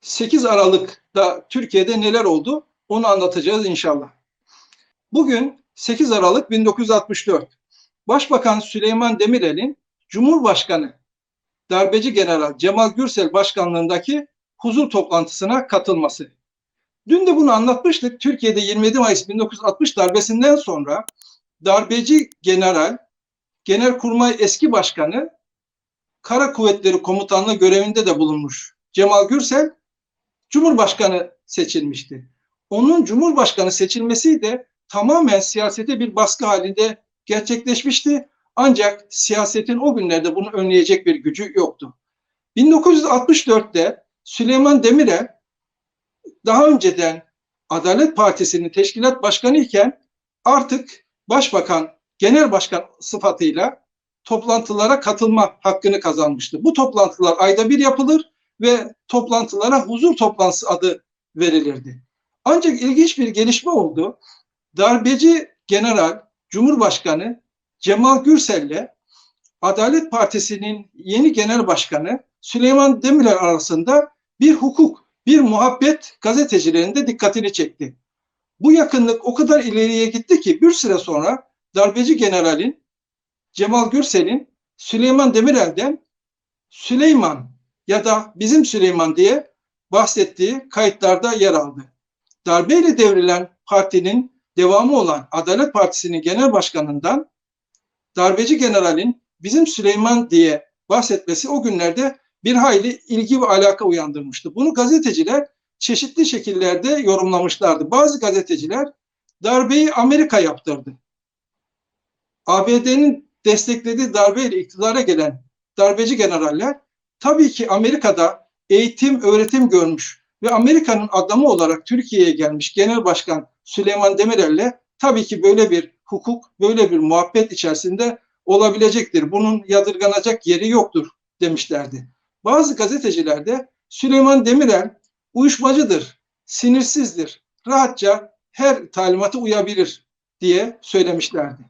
8 Aralık'ta Türkiye'de neler oldu onu anlatacağız inşallah. Bugün 8 Aralık 1964. Başbakan Süleyman Demirel'in Cumhurbaşkanı Darbeci General Cemal Gürsel başkanlığındaki huzur toplantısına katılması. Dün de bunu anlatmıştık. Türkiye'de 27 Mayıs 1960 darbesinden sonra darbeci general, Genelkurmay eski başkanı, Kara Kuvvetleri Komutanlığı görevinde de bulunmuş Cemal Gürsel Cumhurbaşkanı seçilmişti. Onun Cumhurbaşkanı seçilmesi de tamamen siyasete bir baskı halinde gerçekleşmişti. Ancak siyasetin o günlerde bunu önleyecek bir gücü yoktu. 1964'te Süleyman Demirel daha önceden Adalet Partisi'nin teşkilat başkanı iken artık başbakan, genel başkan sıfatıyla toplantılara katılma hakkını kazanmıştı. Bu toplantılar ayda bir yapılır ve toplantılara huzur toplantısı adı verilirdi. Ancak ilginç bir gelişme oldu. Darbeci General Cumhurbaşkanı Cemal Gürsel'le Adalet Partisi'nin yeni genel başkanı Süleyman Demirel arasında bir hukuk, bir muhabbet gazetecilerin de dikkatini çekti. Bu yakınlık o kadar ileriye gitti ki bir süre sonra darbeci generalin Cemal Gürsel'in Süleyman Demirel'den Süleyman ya da bizim Süleyman diye bahsettiği kayıtlarda yer aldı. Darbeyle devrilen partinin devamı olan Adalet Partisi'nin genel başkanından darbeci generalin bizim Süleyman diye bahsetmesi o günlerde bir hayli ilgi ve alaka uyandırmıştı. Bunu gazeteciler çeşitli şekillerde yorumlamışlardı. Bazı gazeteciler darbeyi Amerika yaptırdı. ABD'nin desteklediği darbeyle iktidara gelen darbeci generaller tabii ki Amerika'da eğitim, öğretim görmüş ve Amerika'nın adamı olarak Türkiye'ye gelmiş Genel Başkan Süleyman Demirel'le tabii ki böyle bir hukuk, böyle bir muhabbet içerisinde olabilecektir. Bunun yadırganacak yeri yoktur demişlerdi. Bazı gazeteciler de Süleyman Demirel uyuşmacıdır, sinirsizdir, rahatça her talimata uyabilir diye söylemişlerdi.